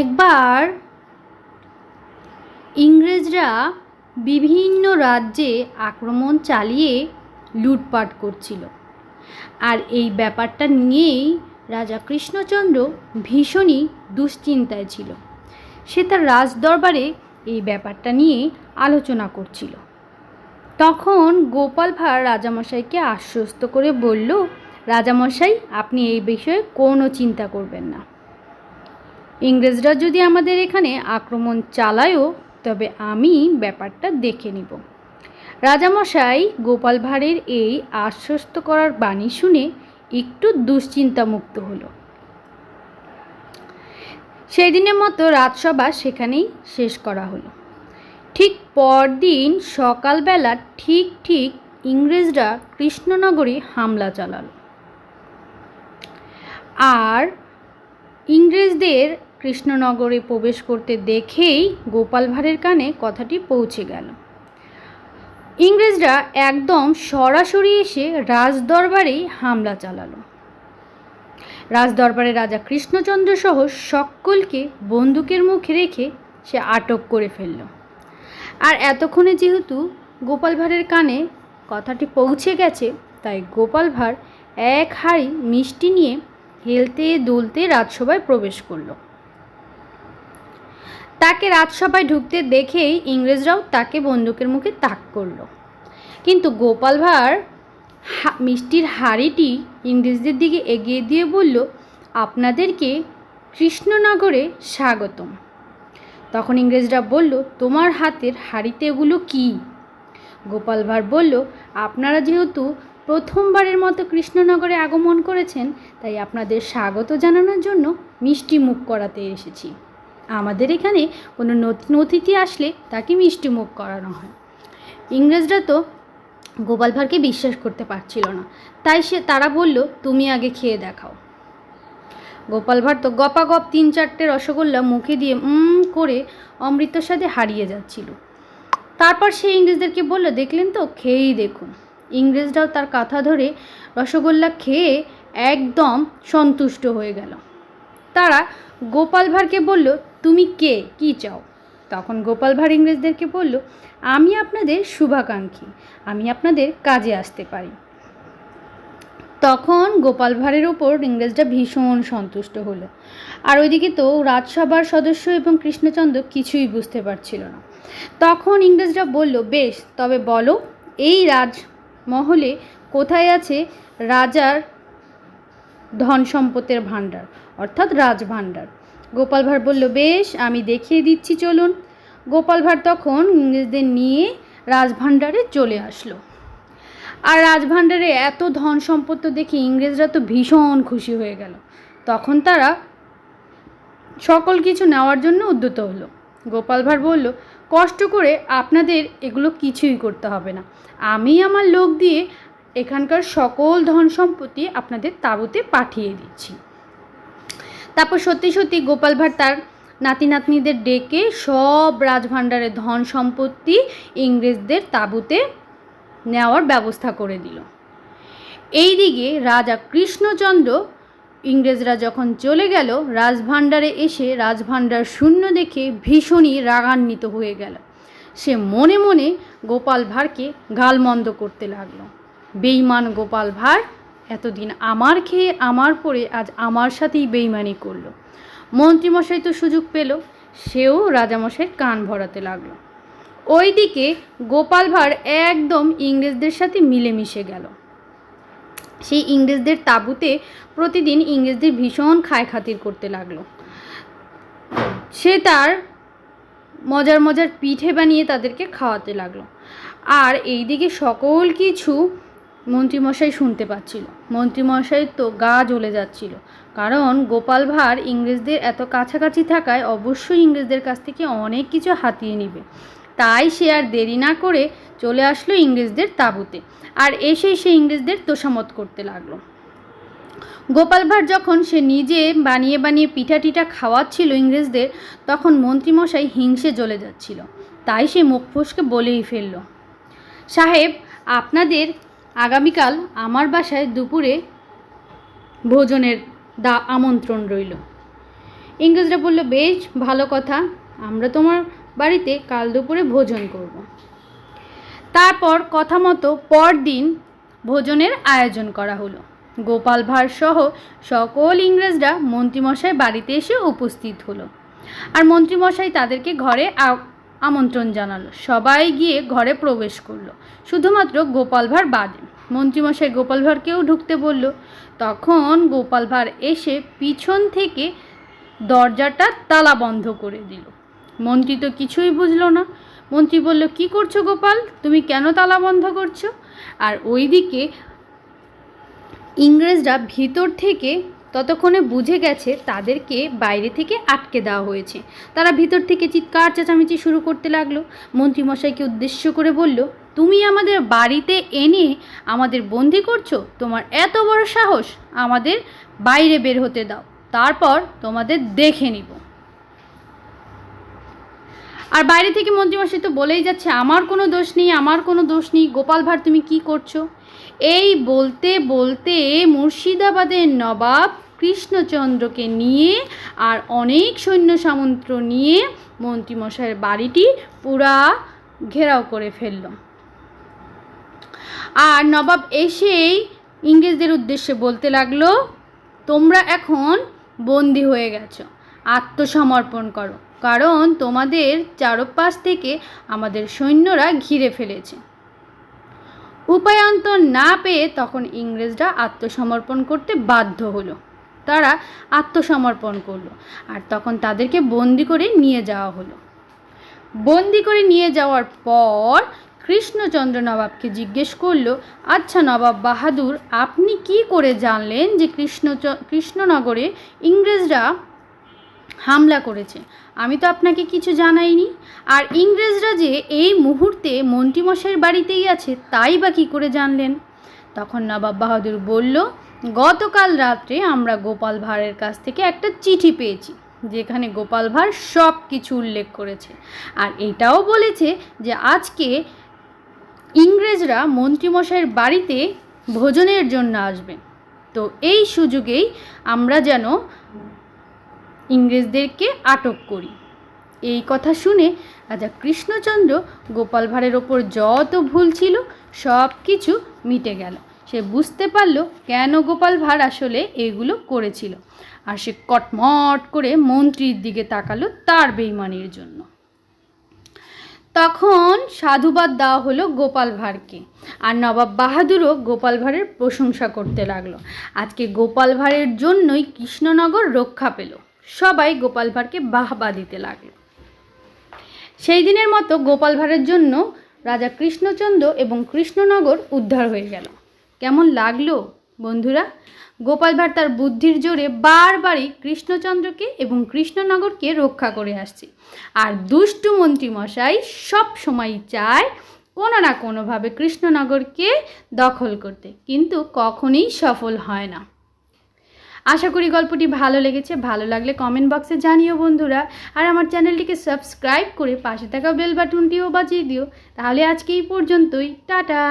একবার ইংরেজরা বিভিন্ন রাজ্যে আক্রমণ চালিয়ে লুটপাট করছিল। আর এই ব্যাপারটা নিয়েই রাজা কৃষ্ণচন্দ্র ভীষণই দুশ্চিন্তায় ছিল। সে তার রাজদরবারে এই ব্যাপারটা নিয়ে আলোচনা করছিল। তখন গোপাল ভাঁড় রাজামশাইকে আশ্বস্ত করে বলল, রাজামশাই, আপনি এই বিষয়ে কোনো চিন্তা করবেন না। ইংরেজরা যদি আমাদের এখানে আক্রমণ চালায়ও, তবে আমি ব্যাপারটা দেখে নিব। রাজামশাই গোপাল ভাঁড়ের এই আশ্বস্ত করার বাণী শুনে একটু দুশ্চিন্তামুক্ত হলো। সেই দিনের মতো রাজসভা সেখানেই শেষ করা হলো। ঠিক পরদিন সকালবেলা ঠিক ঠিক ইংরেজরা কৃষ্ণনগরে হামলা চালালো। আর ইংরেজদের কৃষ্ণনগরে প্রবেশ করতে দেখেই গোপাল ভাঁড়ের কানে কথাটি পৌঁছে গেল। ইংরেজরা একদম সরাসরি এসে রাজদরবারেই হামলা চালালো। রাজদরবারে রাজা কৃষ্ণচন্দ্র সহ সকলকে বন্দুকের মুখে রেখে সে আটক করে ফেলল। আর এতক্ষণে যেহেতু গোপাল ভাঁড়ের কানে কথাটি পৌঁছে গেছে, তাই গোপাল ভাঁড় এক হাঁড়ি মিষ্টি নিয়ে হেলতে দুলতে রাজসভায় প্রবেশ করল। তাকে রাজসভায় ঢুকতে দেখেই ইংরেজরাও তাকে বন্দুকের মুখে তাক করল। কিন্তু গোপাল ভাঁড় মিষ্টির হাঁড়িটি ইংরেজদের দিকে এগিয়ে দিয়ে বলল, আপনাদেরকে কৃষ্ণনগরে স্বাগতম। তখন ইংরেজরা বলল, তোমার হাতের হাঁড়িতে এগুলো কী? গোপাল ভাঁড় বলল, আপনারা যেহেতু প্রথমবারের মতো কৃষ্ণনগরে আগমন করেছেন, তাই আপনাদের স্বাগত জানানোর জন্য মিষ্টি মুখ করাতে এসেছি। আমাদের এখানে কোনো নতুন অতিথি আসলে তাকে মিষ্টি মুখ করানো হয়। ইংরেজরা তো গোপাল ভাঁড়কে বিশ্বাস করতে পারছিল না। তাই সে, তারা বলল, তুমি আগে খেয়ে দেখাও। গোপাল ভাঁড় তো গপাগপ তিন চারটে রসগোল্লা মুখে দিয়ে উম করে অমৃতর সাথে হারিয়ে যাচ্ছিল। তারপর সে ইংরেজদেরকে বলল, দেখলেন তো? খেয়েই দেখুন। ইংরেজরাও তার কথা ধরে রসগোল্লা খেয়ে একদম সন্তুষ্ট হয়ে গেল। তারা গোপাল ভাঁড়কে বলল তুমি কে? কি চাও? তখন গোপাল ভাঁড় ইংরেজদেরকে বলল, আমি আপনাদের শুভাকাঙ্ক্ষী। আমি আপনাদের কাজে আসতে পারি। তখন গোপাল ভাঁড়ের ওপর ইংরেজরা ভীষণ সন্তুষ্ট হলো। আর ওইদিকে তো রাজসভার সদস্য এবং কৃষ্ণচন্দ্র কিছুই বুঝতে পারছিল না। তখন ইংরেজরা বলল, বেশ, তবে বলো, এই রাজমহলে কোথায় আছে রাজার ধন সম্পদের ভাণ্ডার, অর্থাৎ রাজভাণ্ডার? গোপাল ভাঁড় বলল, বেশ, আমি দেখিয়ে দিচ্ছি, চলুন। গোপাল ভাঁড় তখন ইংরেজদের নিয়ে রাজভাণ্ডারে চলে আসলো। আর রাজভাণ্ডারে এত ধন সম্পদ দেখে ইংরেজরা তো ভীষণ খুশি হয়ে গেল। তখন তারা সকল কিছু নেওয়ার জন্য উদ্যত হলো। গোপাল ভাঁড় বলল, কষ্ট করে আপনাদের এগুলো কিছুই করতে হবে না। আমি আমার লোক দিয়ে এখানকার সকল ধন সম্পত্তি আপনাদের তাঁবুতে পাঠিয়ে দিচ্ছি। তারপর সত্যি সত্যি গোপাল ভাঁড় তার নাতি নাতনিদের ডেকে সব রাজভাণ্ডারের ধন সম্পত্তি ইংরেজদের তাঁবুতে নেওয়ার ব্যবস্থা করে দিল। এইদিকে রাজা কৃষ্ণচন্দ্র ইংরেজরা যখন চলে গেল, রাজভাণ্ডারে এসে রাজভাণ্ডার শূন্য দেখে ভীষণই রাগান্বিত হয়ে গেল। সে মনে মনে গোপাল ভাঁড়কে গালমন্দ করতে লাগল। বেইমান গোপাল ভাঁড় এতদিন আমার খেয়ে, আমার পরে আজ আমার সাথেই বেইমানি করল। মন্ত্রীমশাই তো সুযোগ পেল, সেও রাজামশাইয়ের কান ভরাতে লাগল। ওইদিকে গোপাল ভাঁড় একদম ইংরেজদের সাথে মিলেমিশে গেল। সেই ইংরেজদের তাঁবুতে প্রতিদিন ইংরেজদের ভীষণ খায় খাতির করতে লাগল। সে তার মজার মজার পিঠে বানিয়ে তাদেরকে খাওয়াতে লাগল। আর এইদিকে সকল কিছু মন্ত্রীমশাই শুনতে পাচ্ছিল। মন্ত্রীমশাই তো গা জ্বলে যাচ্ছিল। কারণ গোপাল ভাঁড় ইংরেজদের এত কাছাকাছি থাকায় অবশ্যই ইংরেজদের কাছ থেকে অনেক কিছু হাতিয়ে নেবে। তাই সে আর দেরি না করে চলে আসলো ইংরেজদের তাঁবুতে। আর এসেই সে ইংরেজদের তোষামত করতে লাগল। গোপাল ভাঁড় যখন সে নিজে বানিয়ে বানিয়ে পিঠা টিঠা খাওয়াচ্ছিল ইংরেজদের, তখন মন্ত্রীমশাই হিংসে জ্বলে যাচ্ছিল। তাই সে মুখ ফসকে বলেই ফেলল, সাহেব, আপনাদের আগামীকাল আমার বাসায় দুপুরে ভোজনের দা আমন্ত্রণ রইল। ইংরেজরা বলল, বেশ, ভালো কথা। আমরা তোমার বাড়িতে কাল দুপুরে ভোজন করব। তারপর কথা মতো পরদিন ভোজনের আয়োজন করা হলো। গোপাল ভাঁড় সহ সকল ইংরেজরা মন্ত্রীমশাই বাড়িতে এসে উপস্থিত হলো। আর মন্ত্রীমশাই তাদেরকে ঘরে আমন্ত্রণ জানালো। সবাই গিয়ে ঘরে প্রবেশ করল। শুধুমাত্র গোপাল ভাঁড় বাদে। মন্ত্রীমশাই গোপাল ভাঁড়কেও ঢুকতে বলল, তখন গোপাল ভাঁড় এসে পিছন থেকে দরজাটা তালা বন্ধ করে দিল। মন্ত্রী তো কিছুই বুঝলো না। মন্ত্রী বলল, কি করছ গোপাল? তুমি কেন তালা বন্ধ করছ? আর ওইদিকে ইংরেজরা ভিতর থেকে ততক্ষণে বুঝে গেছে তাদেরকে বাইরে থেকে আটকে দেওয়া হয়েছে। তারা ভিতর থেকে চিৎকার, চেঁচামেচি শুরু করতে লাগল। মন্ত্রীমশাইকে উদ্দেশ্য করে বলল, তুমি আমাদের বাড়িতে এনে আমাদের বন্দি করছ? তোমার এত বড় সাহস আমাদের বাইরে বের হতে দাও। তারপর তোমাদের দেখে নিব। আর বাইরে থেকে মন্ত্রীমশাই তো বলেই যাচ্ছে, আমার কোনো দোষ নেই, আমার কোনো দোষ নেই। গোপাল ভাঁড়, তুমি কি করছ? এই বলতে বলতে মুর্শিদাবাদের নবাব কৃষ্ণচন্দ্রকে নিয়ে আর অনেক সৈন্য সামন্ত নিয়ে মন্ত্রীমশাইয়ের বাড়িটি পুরা ঘেরাও করে ফেলল। আর নবাব এসেই ইংরেজদের উদ্দেশ্যে বলতে লাগল, তোমরা এখন বন্দি হয়ে গেছো। আত্মসমর্পণ করো। কারণ তোমাদের চারপাশ থেকে আমাদের সৈন্যরা ঘিরে ফেলেছে। উপায়ন্তর না পেয়ে তখন ইংরেজরা আত্মসমর্পণ করতে বাধ্য হলো। তারা আত্মসমর্পণ করল আর তখন তাদেরকে বন্দি করে নিয়ে যাওয়া হলো। বন্দি করে নিয়ে যাওয়ার পর কৃষ্ণচন্দ্র নবাবকে জিজ্ঞেস করল আচ্ছা নবাব বাহাদুর, আপনি কি করে জানলেন যে কৃষ্ণ কৃষ্ণনগরে ইংরেজরা হামলা করেছে। আমি তো আপনাকে কিছু জানাইনি। আর ইংরেজরা যে এই মুহূর্তে মন্ত্রীমশাইয়ের বাড়িতেই আছে, তাই বা কী করে জানলেন? তখন নবাব বাহাদুর বলল, গতকাল রাত্রে আমরা গোপাল ভাঁড়ের কাছ থেকে একটা চিঠি পেয়েছি, যেখানে গোপাল ভাঁড় সব কিছু উল্লেখ করেছে। আর এটাও বলেছে যে আজকে ইংরেজরা মন্ত্রীমশাইয়ের বাড়িতে ভোজনের জন্য আসবে তো এই সুযোগেই আমরা যেন ইংরেজদেরকে আটক করি। এই কথা শুনে রাজা কৃষ্ণচন্দ্র গোপাল ভাঁড়ের ওপর যত ভুল ছিল, সব কিছু মিটে গেল। সে বুঝতে পারল কেন গোপাল ভাঁড় আসলে এগুলো করেছিল। আর সে কটমট করে মন্ত্রীর দিকে তাকালো তার বেইমানির জন্য। তখন সাধুবাদ দেওয়া হলো গোপাল ভাঁড়কে। আর নবাব বাহাদুরও গোপাল ভাঁড়ের প্রশংসা করতে লাগল। আজকে গোপাল ভাঁড়ের জন্যই কৃষ্ণনগর রক্ষা পেল। সবাই গোপাল ভাঁড়কে বাহবা দিতে লাগল। সেই দিনের মতো গোপাল ভাঁড়ের জন্য রাজা কৃষ্ণচন্দ্র এবং কৃষ্ণনগর উদ্ধার হয়ে গেল। কেমন লাগল বন্ধুরা? গোপাল ভাঁড় তার বুদ্ধির জোরে বারবারই কৃষ্ণচন্দ্রকে এবং কৃষ্ণনগরকে রক্ষা করে আসছে। আর দুষ্টু মন্ত্রী মশাই সব সময় চায় কোনো না কোনোভাবে কৃষ্ণনগরকে দখল করতে, কিন্তু কখনোই সফল হয় না। আশা করি গল্পটি ভালো লেগেছে, ভালো লাগলে কমেন্ট বক্সে জানিও বন্ধুরা। আর আমার চ্যানেলটিকে সাবস্ক্রাইব করে পাশে থাকা বেল বাটনটিও বাজিয়ে দিও। তাহলে আজকে এই পর্যন্তই, টাটা!